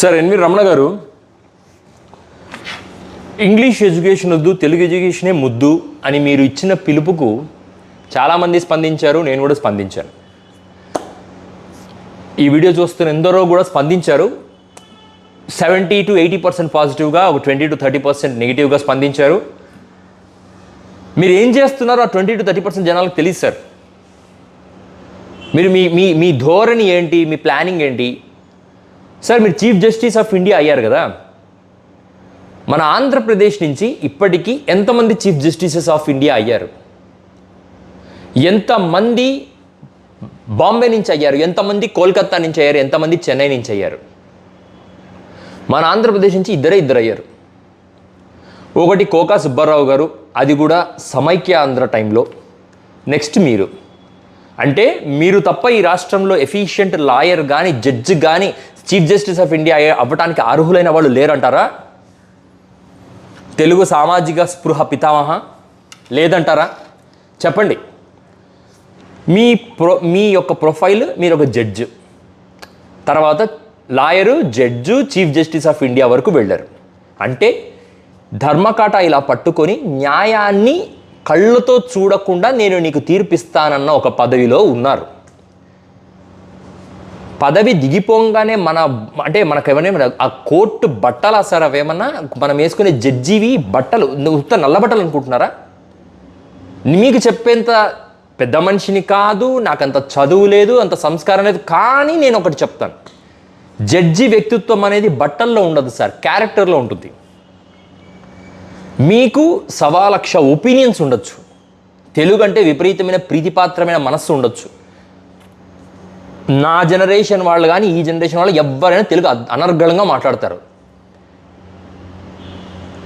Sir N V Ramana గారు English education వద్దు తెలుగు ఎడ్యుకేషనే ముద్దు అని మీరు ఇచ్చిన పిలుపుకు చాలామంది స్పందించారు నేను కూడా స్పందించాను. ఈ వీడియో చూస్తున్న ఎందరో కూడా స్పందించారు. సెవెంటీ టు ఎయిటీ పర్సెంట్ పాజిటివ్గా ఒక ట్వంటీ టు థర్టీ పర్సెంట్ నెగిటివ్గా స్పందించారు. మీరు ఏం చేస్తున్నారో ఆ ట్వంటీ టు థర్టీ పర్సెంట్ జనాలకు తెలియదు సార్. మీరు మీ మీ మీ ధోరణి ఏంటి మీ ప్లానింగ్ ఏంటి? సార్ మీరు చీఫ్ జస్టిస్ ఆఫ్ ఇండియా అయ్యారు కదా. మన ఆంధ్రప్రదేశ్ నుంచి ఇప్పటికీ ఎంతమంది చీఫ్ జస్టిసెస్ ఆఫ్ ఇండియా అయ్యారు? ఎంతమంది బాంబే నుంచి అయ్యారు? ఎంతమంది కోల్కతా నుంచి అయ్యారు? ఎంతమంది చెన్నై నుంచి అయ్యారు? మన ఆంధ్రప్రదేశ్ నుంచి ఇద్దరే ఇద్దరు అయ్యారు. ఒకటి కోకా సుబ్బారావు గారు అది కూడా సమైక్య ఆంధ్ర టైంలో. నెక్స్ట్ మీరు. అంటే మీరు తప్ప ఈ రాష్ట్రంలో ఎఫిషియంట్ లాయర్ కానీ జడ్జి కానీ చీఫ్ జస్టిస్ ఆఫ్ ఇండియా అవ్వటానికి అర్హులైన వాళ్ళు లేరంటారా? తెలుగు సామాజిక స్పృహ పితామహ లేదంటారా? చెప్పండి. మీ ప్రొ మీ యొక్క ప్రొఫైల్ మీరు ఒక జడ్జ్. తర్వాత lawyer judge chief justice of India వరకు వెళ్ళారు. అంటే ధర్మకాట ఇలా పట్టుకొని న్యాయాన్ని కళ్ళతో చూడకుండా నేను నీకు తీర్పిస్తానన్న ఒక పదవిలో ఉన్నారు. పదవి దిగిపోగానే మన అంటే మనకు ఏమైనా ఆ కోర్టు బట్టలు సార్ అవేమన్నా మనం వేసుకునే జడ్జివి బట్టలు నువ్వు ఉత్త నల్ల బట్టలు అనుకుంటున్నారా? మీకు చెప్పేంత పెద్ద మనిషిని కాదు నాకంత చదువు లేదు అంత సంస్కారం లేదు కానీ నేను ఒకటి చెప్తాను. జడ్జి వ్యక్తిత్వం అనేది బట్టల్లో ఉండదు సార్ క్యారెక్టర్లో ఉంటుంది. మీకు సవా లక్ష ఒపీనియన్స్ ఉండొచ్చు. తెలుగు అంటే విపరీతమైన ప్రీతిపాత్రమైన మనస్సు ఉండొచ్చు. నా జనరేషన్ వాళ్ళు కానీ ఈ జనరేషన్ వాళ్ళు ఎవరైనా తెలుగు అనర్గళంగా మాట్లాడతారు.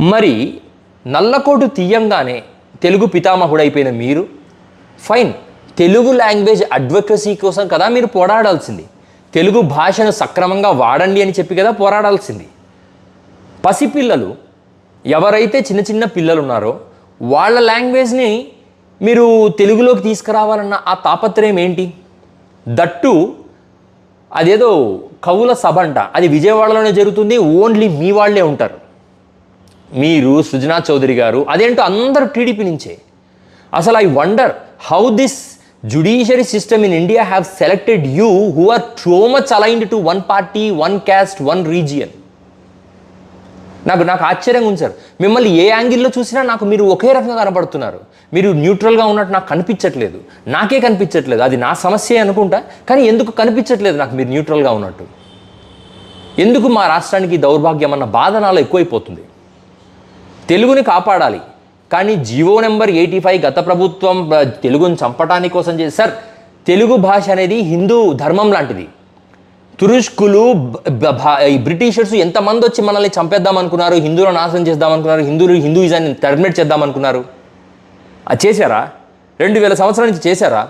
మరి నల్లకోటు తీయంగానే తెలుగు పితామహుడైపోయిన మీరు ఫైన్. తెలుగు లాంగ్వేజ్ అడ్వకసీ కోసం కదా మీరు పోరాడాల్సింది. తెలుగు భాషను సక్రమంగా వాడండి అని చెప్పి కదా పోరాడాల్సింది. పసిపిల్లలు ఎవరైతే చిన్న చిన్న పిల్లలు ఉన్నారో వాళ్ళ లాంగ్వేజ్ని మీరు తెలుగులోకి తీసుకురావాలన్న ఆ తాపత్రయం ఏంటి? దట్టు అదేదో కవుల సభ అంట అది విజయవాడలోనే జరుగుతుంది ఓన్లీ మీ వాళ్ళే ఉంటారు. మీరు సృజనా చౌదరి గారు అదేంటో అందరూ టీడీపీ నుంచే. అసలు I wonder how this judiciary system in India have selected you who are so much aligned to one party one caste one region. నాకు నాకు ఆశ్చర్యంగా ఉంది సార్. మిమ్మల్ని ఏ యాంగిల్లో చూసినా నాకు మీరు ఒకే రకంగా కనబడుతున్నారు. మీరు న్యూట్రల్గా ఉన్నట్టు నాకు కనిపించట్లేదు. నాకే కనిపించట్లేదు. అది నా సమస్య అనుకుంటా కానీ ఎందుకు కనిపించట్లేదు నాకు మీరు న్యూట్రల్గా ఉన్నట్టు? ఎందుకు మా రాష్ట్రానికి దౌర్భాగ్యం అన్న బాధ నాలో ఎక్కువైపోతుంది? తెలుగుని కాపాడాలి. కానీ జియో నెంబర్ ఎయిటీ ఫైవ్ గత ప్రభుత్వం తెలుగుని చంపటానికి కోసం చేసి సార్ తెలుగు భాష అనేది హిందూ ధర్మం లాంటిది. తురుష్కులు ఈ బ్రిటిషర్స్ ఎంతమంది వచ్చి మనల్ని చంపేద్దాం అనుకున్నారు హిందువులను నాశనం చేద్దాం అనుకున్నారు హిందువులు హిందూయిజాన్ని టర్మినేట్ చేద్దాం అనుకున్నారు అది చేశారా? రెండు వేల సంవత్సరాల నుంచి చేశారా?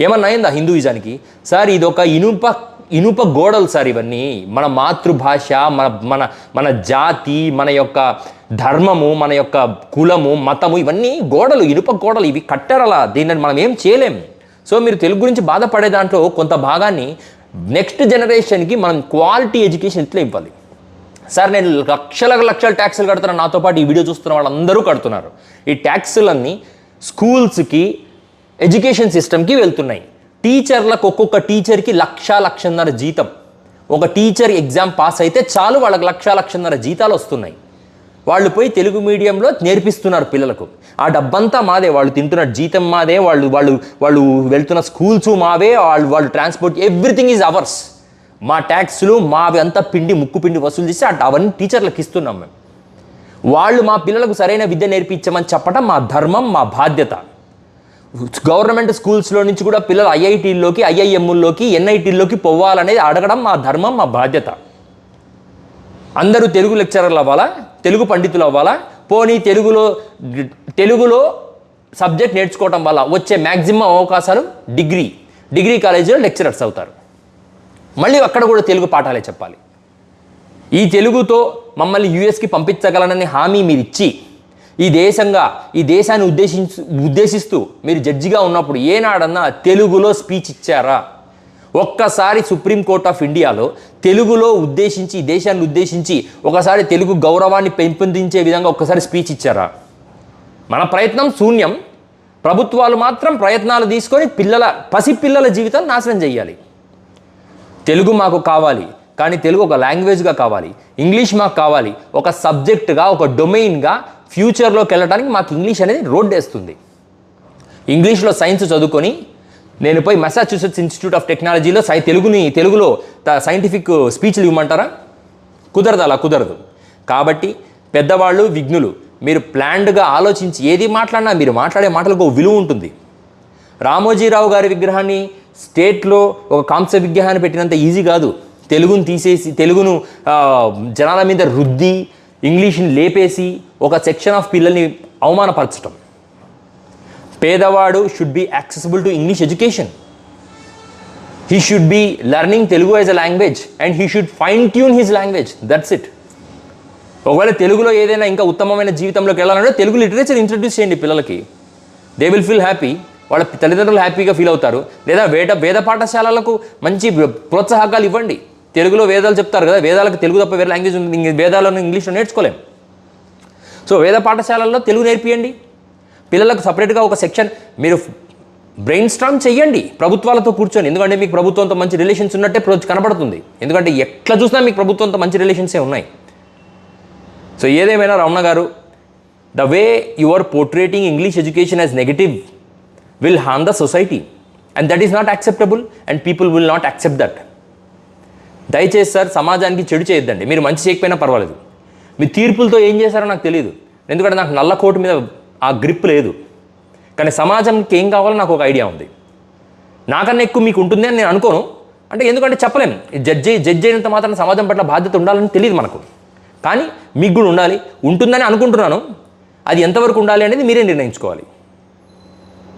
ఏమన్నా అయిందా హిందూయిజానికి? సార్ ఇది ఒక ఇనుప ఇనుప గోడలు సార్ ఇవన్నీ. మన మాతృభాష మన మన మన జాతి మన యొక్క ధర్మము మన యొక్క కులము మతము ఇవన్నీ గోడలు ఇనుప గోడలు ఇవి కట్టారలా. దీన్ని మనం ఏం చేయలేం. సో మీరు తెలుగు గురించి బాధపడే దాంట్లో కొంత భాగాన్ని నెక్స్ట్ జనరేషన్కి మనం క్వాలిటీ ఎడ్యుకేషన్ ఇట్లా ఇవ్వాలి? సార్ నేను లక్షల లక్షల ట్యాక్సులు కడుతున్నాను నాతో పాటు ఈ వీడియో చూస్తున్న వాళ్ళందరూ కడుతున్నారు. ఈ ట్యాక్సులన్నీ స్కూల్స్కి ఎడ్యుకేషన్ సిస్టమ్కి వెళ్తున్నాయి. టీచర్లకు ఒక్కొక్క టీచర్కి లక్ష లక్షన్నర జీతం. ఒక టీచర్ ఎగ్జామ్ పాస్ అయితే చాలు వాళ్ళకి లక్ష లక్షన్నర జీతాలు వస్తున్నాయి. వాళ్ళు పోయి తెలుగు మీడియంలో నేర్పిస్తున్నారు పిల్లలకు. ఆ డబ్బంతా మాదే వాళ్ళు తింటున్న జీతం మాదే వాళ్ళు వాళ్ళు వాళ్ళు వెళ్తున్న స్కూల్స్ మావే వాళ్ళు వాళ్ళు ట్రాన్స్పోర్ట్ ఎవ్రీథింగ్ ఈజ్ అవర్స్. మా ట్యాక్స్లు మావి అంతా పిండి ముక్కు పిండి వసూలు చేసి అటు అవన్నీ టీచర్లకు ఇస్తున్నాం మేము. వాళ్ళు మా పిల్లలకు సరైన విద్య నేర్పించమని చెప్పడం మా ధర్మం మా బాధ్యత. గవర్నమెంట్ స్కూల్స్లో నుంచి కూడా పిల్లలు ఐఐటీల్లోకి ఐఐఎంల్లోకి ఎన్ఐటీల్లోకి పోవాలనేది అడగడం మా ధర్మం మా బాధ్యత. అందరూ తెలుగు లెక్చరర్లు అవ్వాలా? తెలుగు పండితులు అవ్వాలా? పోనీ తెలుగులో తెలుగులో సబ్జెక్ట్ నేర్చుకోవటం వల్ల వచ్చే మ్యాక్సిమం అవకాశాలు డిగ్రీ. డిగ్రీ కాలేజీలో లెక్చరర్స్ అవుతారు. మళ్ళీ అక్కడ కూడా తెలుగు పాఠాలే చెప్పాలి. ఈ తెలుగుతో మమ్మల్ని యుఎస్కి పంపించగలనని హామీ మీరు ఇచ్చి ఈ దేశంగా ఈ దేశాన్ని ఉద్దేశించు ఉద్దేశిస్తూ మీరు జడ్జిగా ఉన్నప్పుడు ఏనాడన్నా తెలుగులో స్పీచ్ ఇచ్చారా? ఒక్కసారి సుప్రీంకోర్ట్ ఆఫ్ ఇండియాలో తెలుగులో ఉద్దేశించి దేశాన్ని ఉద్దేశించి ఒకసారి తెలుగు గౌరవాన్ని పెంపొందించే విధంగా ఒక్కసారి స్పీచ్ ఇచ్చారా? మన ప్రయత్నం శూన్యం. ప్రభుత్వాలు మాత్రం ప్రయత్నాలు తీసుకొని పిల్లల పసిపిల్లల జీవితాన్ని నాశనం చేయాలి. తెలుగు మాకు కావాలి కానీ తెలుగు ఒక లాంగ్వేజ్గా కావాలి ఇంగ్లీష్ మాకు కావాలి ఒక సబ్జెక్ట్గా ఒక డొమైన్గా ఫ్యూచర్లోకి వెళ్ళడానికి మాకు ఇంగ్లీష్ అనేది రోడ్ వేస్తుంది. ఇంగ్లీష్లో సైన్స్ చదువుకొని నేను పోయి మెసాచ్యూసెట్స్ ఇన్స్టిట్యూట్ ఆఫ్ టెక్నాలజీలో సై తెలుగుని తెలుగులో త- సైంటిఫిక్ స్పీచ్లు ఇవ్వమంటారా? కుదరదు అలా కుదరదు. కాబట్టి పెద్దవాళ్ళు విఘ్నులు మీరు ప్లాన్డ్గా ఆలోచించి ఏది మాట్లాడినా మీరు మాట్లాడే మాటలకు ఒక విలువ ఉంటుంది. రామోజీరావు గారి విగ్రహాన్ని స్టేట్లో ఒక కాంస్య విగ్రహాన్ని పెట్టినంత ఈజీ కాదు. తెలుగును తీసేసి తెలుగును జనాల మీద రుద్ది ఇంగ్లీష్ని లేపేసి ఒక సెక్షన్ ఆఫ్ పిల్లల్ని అవమానపరచడం పేదవాడు should be accessible to English education he should be learning Telugu as a language and he should fine tune his language that's it ఒకవేళ తెలుగులో ఏదైనా ఇంకా ఉత్తమమైన జీవితంలోకి వెళ్ళాలంటే తెలుగు లిటరేచర్ ఇంట్రడ్యూస్ చేయండి పిల్లలకి. దే విల్ ఫీల్ హ్యాపీ వాళ్ళ తల్లిదండ్రులు హ్యాపీగా ఫీల్ అవుతారు. లేదా వేద వేద పాఠశాలలకు మంచి ప్రోత్సాహకాలు ఇవ్వండి. తెలుగులో వేదాలు చెప్తారు కదా వేదాలకు తెలుగు తప్ప వేరే లాంగ్వేజ్ ఉంది. వేదాలను ఇంగ్లీష్లో నేర్చుకోలేం. సో వేద పాఠశాలల్లో తెలుగు నేర్పియండి. పిల్లలకు సపరేట్గా ఒక సెక్షన్ మీరు బ్రెయిన్ స్ట్రామ్ చేయండి ప్రభుత్వాలతో కూర్చొని ఎందుకంటే మీకు ప్రభుత్వంతో మంచి రిలేషన్స్ ఉన్నట్టే ప్రో- కనబడుతుంది. ఎందుకంటే ఎట్లా చూసినా మీకు ప్రభుత్వంతో మంచి రిలేషన్సే ఉన్నాయి. సో ఏదేమైనా Ramana garu the way you are portraying English education as negative will harm the society. And that is not acceptable and people will not accept that. దయచేసి సార్ సమాజానికి చెడు చేయొద్దండి. మీరు మంచి చేయకపోయినా పర్వాలేదు. మీ తీర్పులతో ఏం చేశారో నాకు తెలియదు ఎందుకంటే నాకు నల్ల కోటు మీద ఆ గ్రిప్ లేదు. కానీ సమాజంకి ఏం కావాలో నాకు ఒక ఐడియా ఉంది. నాకన్నా ఎక్కువ మీకు ఉంటుంది అని నేను అనుకోను. అంటే ఎందుకంటే చెప్పలేను జడ్జి జడ్జి అయినంత మాత్రం సమాజం పట్ల బాధ్యత ఉండాలని తెలియదు మనకు. కానీ మీకు కూడా ఉండాలి. ఉంటుందని అనుకుంటున్నాను. అది ఎంతవరకు ఉండాలి అనేది మీరే నిర్ణయించుకోవాలి.